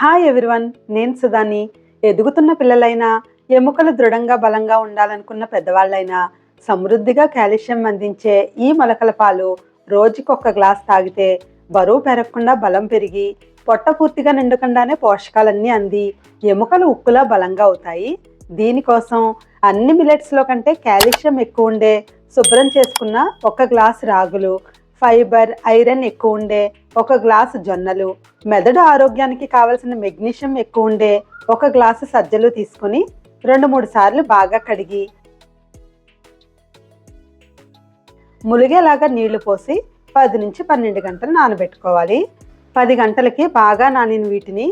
Hi everyone నేను సుధాని. ఎదుగుతున్న పిల్లలైనా ఎముకలు దృఢంగా బలంగా ఉండాలనుకున్న పెద్దవాళ్ళైనా సమృద్ధిగా కాల్షియం అందించే ఈ మొలకల పాలు రోజుకొక గ్లాస్ తాగితే బరువు పెరగకుండా బలం పెరిగి పొట్ట పూర్తిగా నిండకుండానే పోషకాలన్నీ అంది ఎముకలు ఉక్కులా బలంగా అవుతాయి. దీనికోసం అన్ని మిలెట్స్లో కంటే కాల్షియం ఎక్కువ ఉండే శుభ్రం చేసుకున్న ఒక గ్లాస్ రాగులు ఫైబర్ ఐరన్ ఎక్కువ ఉండే ఒక గ్లాసు జొన్నలు మెదడు ఆరోగ్యానికి కావలసిన మెగ్నీషియం ఎక్కువ ఉండే ఒక గ్లాసు సజ్జలు తీసుకుని రెండు మూడు సార్లు బాగా కడిగి ములిగేలాగా నీళ్ళు పోసి పది నుంచి పన్నెండు గంటలు నానబెట్టుకోవాలి. పది గంటలకి బాగా నానిన వీటిని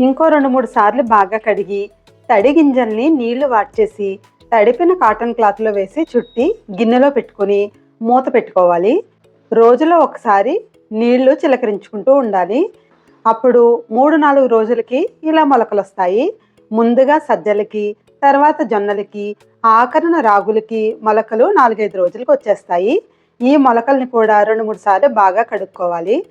ఇంకో రెండు మూడు సార్లు బాగా కడిగి తడి గింజల్ని నీళ్ళు వాడ్చేసి తడిపిన కాటన్ క్లాత్లో వేసి చుట్టి గిన్నెలో పెట్టుకొని మూత పెట్టుకోవాలి. రోజులో ఒకసారి నీళ్ళు చిలకరించుకుంటూ ఉండాలి. అప్పుడు మూడు నాలుగు రోజులకి ఇలా మొలకలు వస్తాయి. ముందుగా సజ్జలకి తర్వాత జొన్నలకి ఆఖరణ రాగులకి మొలకలు నాలుగైదు రోజులకు వచ్చేస్తాయి. ఈ మొలకల్ని కూడా రెండు మూడు సార్లు బాగా కడుక్కోవాలి.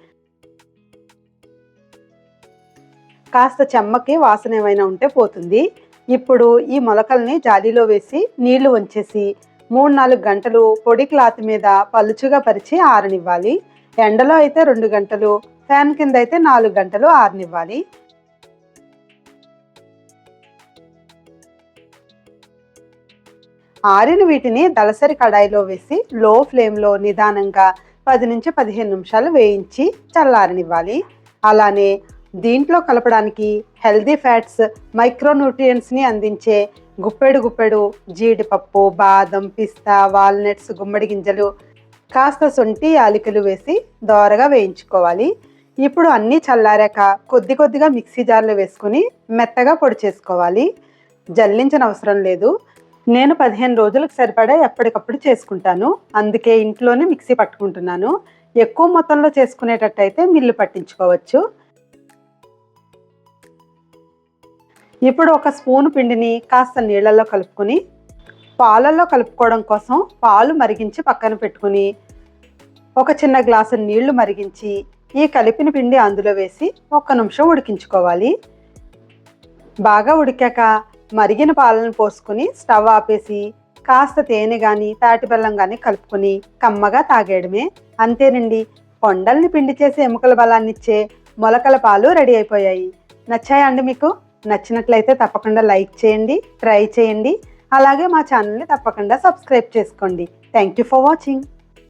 కాస్త చెమ్మకి వాసన ఏమైనా ఉంటే పోతుంది. ఇప్పుడు ఈ మొలకల్ని జాలీలో వేసి నీళ్ళు వంచేసి మూడు నాలుగు గంటలు పొడి క్లాత్ మీద పలుచుగా పరిచి ఆరనివ్వాలి. ఎండలో అయితే రెండు గంటలు ఫ్యాన్ కింద అయితే నాలుగు గంటలు ఆరనివ్వాలి. ఆరిన వీటిని దలసరి కడాయిలో వేసి లో ఫ్లేమ్లో నిదానంగా పది నుంచి పదిహేను నిమిషాలు వేయించి చల్లారనివ్వాలి. అలానే దీంట్లో కలపడానికి హెల్దీ ఫ్యాట్స్ మైక్రోన్యూట్రియంట్స్ని అందించే గుప్పెడు గుప్పెడు జీడిపప్పు బాదం పిస్తా వాల్నట్స్ గుమ్మడి గింజలు కాస్త సొంటి యాలకులు వేసి దోరగా వేయించుకోవాలి. ఇప్పుడు అన్నీ చల్లారాక కొద్ది కొద్దిగా మిక్సీ జార్లో వేసుకుని మెత్తగా పొడి చేసుకోవాలి. జల్లించిన అవసరం లేదు. నేను పదిహేను రోజులకు సరిపడా ఎప్పటికప్పుడు చేసుకుంటాను. అందుకే ఇంట్లోనే మిక్సీ పట్టుకుంటున్నాను. ఎక్కువ మొత్తంలో చేసుకునేటట్టయితే మిల్లు పట్టించుకోవచ్చు. ఇప్పుడు ఒక స్పూన్ పిండిని కాస్త నీళ్ళల్లో కలుపుకొని పాలల్లో కలుపుకోవడం కోసం పాలు మరిగించి పక్కన పెట్టుకుని ఒక చిన్న గ్లాసు నీళ్ళు మరిగించి ఈ కలిపిన పిండి అందులో వేసి ఒక్క నిమిషం ఉడికించుకోవాలి. బాగా ఉడికాక మరిగిన పాలను పోసుకుని స్టవ్ ఆపేసి కాస్త తేనె కానీ తాటి బెల్లం కానీ కలుపుకొని కమ్మగా తాగేయడమే. అంతేనండి కొండల్ని పిండి చేసి ఎముకల బలాన్ని ఇచ్చే మొలకల పాలు రెడీ అయిపోయాయి. నచ్చాయా అండి మీకు? నచ్చినట్లయితే తప్పకుండా లైక్ చేయండి ట్రై చేయండి. అలాగే మా ఛానల్ని తప్పకుండా సబ్స్క్రైబ్ చేసుకోండి. Thank you for watching